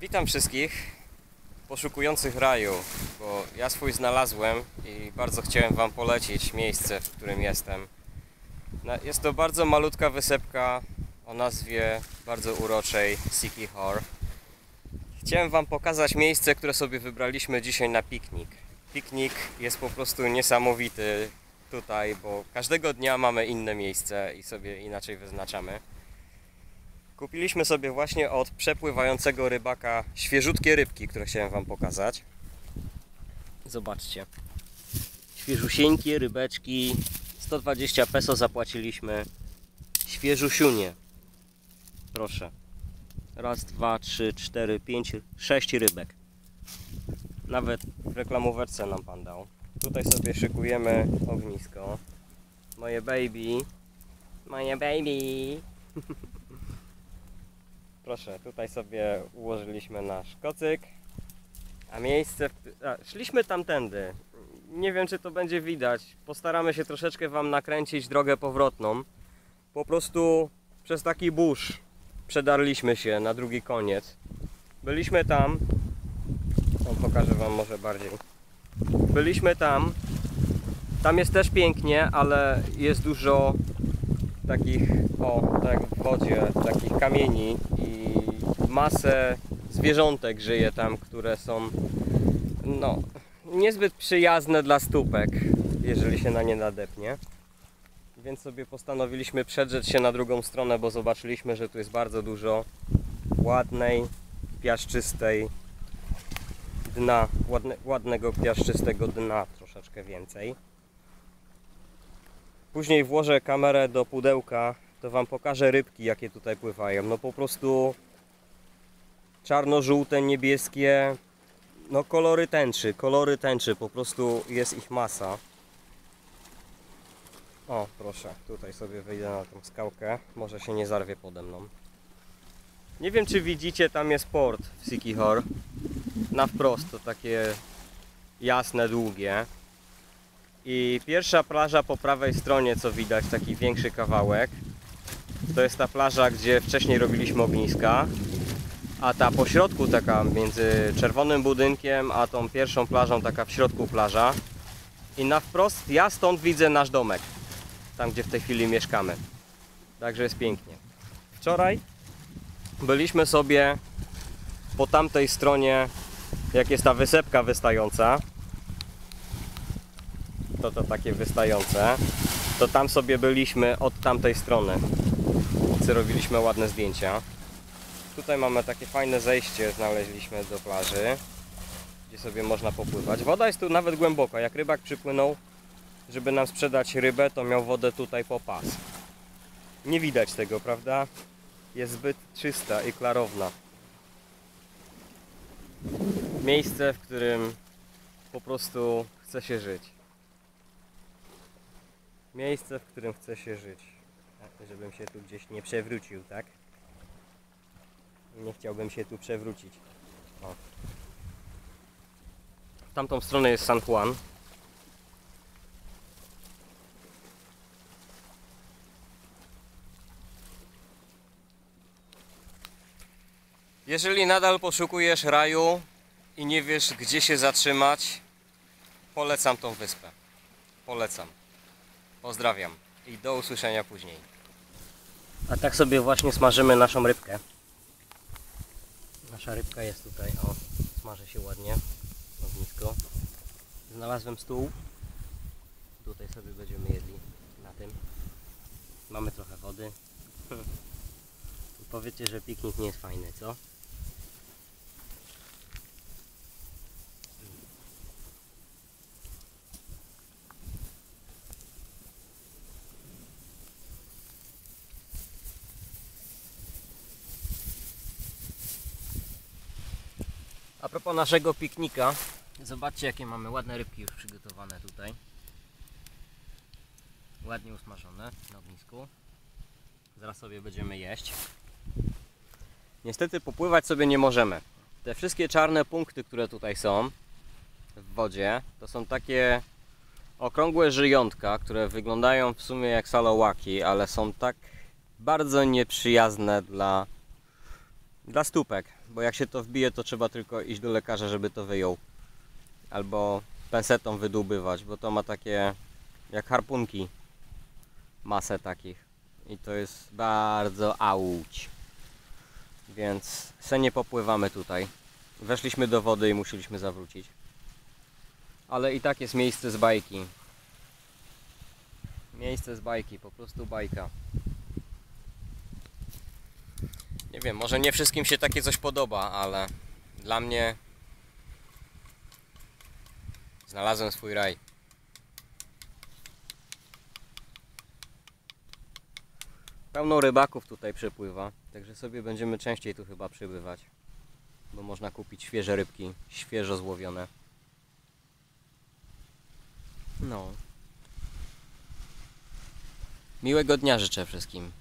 Witam wszystkich poszukujących raju, bo ja swój znalazłem i bardzo chciałem Wam polecić miejsce, w którym jestem. Jest to bardzo malutka wysepka o nazwie bardzo uroczej Siki Hor. Chciałem Wam pokazać miejsce, które sobie wybraliśmy dzisiaj na piknik. Piknik jest po prostu niesamowity tutaj, bo każdego dnia mamy inne miejsce i sobie inaczej wyznaczamy. Kupiliśmy sobie właśnie od przepływającego rybaka świeżutkie rybki, które chciałem Wam pokazać. Zobaczcie. Świeżusieńkie rybeczki. 120 peso zapłaciliśmy. Świeżusiunie. Proszę. Raz, dwa, trzy, cztery, pięć, sześć rybek. Nawet w reklamóweczce nam Pan dał. Tutaj sobie szykujemy ognisko. Moje baby. Moje baby. Proszę, tutaj sobie ułożyliśmy nasz kocyk. A miejsce. A, szliśmy tamtędy. Nie wiem, czy to będzie widać. Postaramy się troszeczkę Wam nakręcić drogę powrotną. Po prostu przez taki burz przedarliśmy się na drugi koniec. Byliśmy tam. O, pokażę Wam może bardziej. Byliśmy tam. Tam jest też pięknie, ale jest dużo takich, o, tak w wodzie, takich kamieni i masę zwierzątek żyje tam, które są no, niezbyt przyjazne dla stópek, jeżeli się na nie nadepnie. Więc sobie postanowiliśmy przedrzeć się na drugą stronę, bo zobaczyliśmy, że tu jest bardzo dużo ładnej, piaszczystej dna, ładne, ładnego, piaszczystego dna, troszeczkę więcej. Później włożę kamerę do pudełka, to Wam pokażę rybki, jakie tutaj pływają. No po prostu czarno-żółte, niebieskie, no kolory tęczy, kolory tęczy, po prostu jest ich masa. O, proszę, tutaj sobie wyjdę na tą skałkę, może się nie zarwie pode mną. Nie wiem, czy widzicie, tam jest port w Sikihor. Na wprost, to takie jasne, długie. I pierwsza plaża po prawej stronie, co widać, taki większy kawałek, to jest ta plaża, gdzie wcześniej robiliśmy ogniska. A ta po środku, taka między czerwonym budynkiem a tą pierwszą plażą, taka w środku plaża. I na wprost ja stąd widzę nasz domek, tam gdzie w tej chwili mieszkamy. Także jest pięknie. Wczoraj byliśmy sobie po tamtej stronie, jak jest ta wysepka wystająca, to to takie wystające, to tam sobie byliśmy od tamtej strony. Co robiliśmy ładne zdjęcia. Tutaj mamy takie fajne zejście, znaleźliśmy do plaży, gdzie sobie można popływać. Woda jest tu nawet głęboka. Jak rybak przypłynął, żeby nam sprzedać rybę, to miał wodę tutaj po pas. Nie widać tego, prawda? Jest zbyt czysta i klarowna. Miejsce, w którym po prostu chce się żyć. Miejsce, w którym chce się żyć. Tak, Żebym się tu gdzieś nie przewrócił, tak? Nie chciałbym się tu przewrócić. O. W tamtą stronę jest San Juan. Jeżeli nadal poszukujesz raju i nie wiesz gdzie się zatrzymać, polecam tą wyspę. Polecam. Pozdrawiam i do usłyszenia później. A tak sobie właśnie smażymy naszą rybkę. Nasza rybka jest tutaj, o, smaży się ładnie, ognisko. Znalazłem stół. Tutaj sobie będziemy jedli na tym. Mamy trochę wody. I powiecie, że piknik nie jest fajny, co? A propos naszego piknika, zobaczcie jakie mamy ładne rybki już przygotowane tutaj. Ładnie usmażone na ognisku. Zaraz sobie będziemy jeść. Niestety popływać sobie nie możemy. Te wszystkie czarne punkty, które tutaj są w wodzie, to są takie okrągłe żyjątka, które wyglądają w sumie jak salołaki, ale są tak bardzo nieprzyjazne dla Dla stópek, bo jak się to wbije, to trzeba tylko iść do lekarza, żeby to wyjął. Albo pensetą wydłubywać, bo to ma takie jak harpunki. Masę takich. I to jest bardzo auć. Więc se nie popływamy tutaj. Weszliśmy do wody i musieliśmy zawrócić. Ale i tak jest miejsce z bajki. Miejsce z bajki, po prostu bajka. Nie wiem, może nie wszystkim się takie coś podoba, ale dla mnie znalazłem swój raj. Pełno rybaków tutaj przepływa, także sobie będziemy częściej tu chyba przybywać. Bo można kupić świeże rybki, świeżo złowione. No. Miłego dnia życzę wszystkim.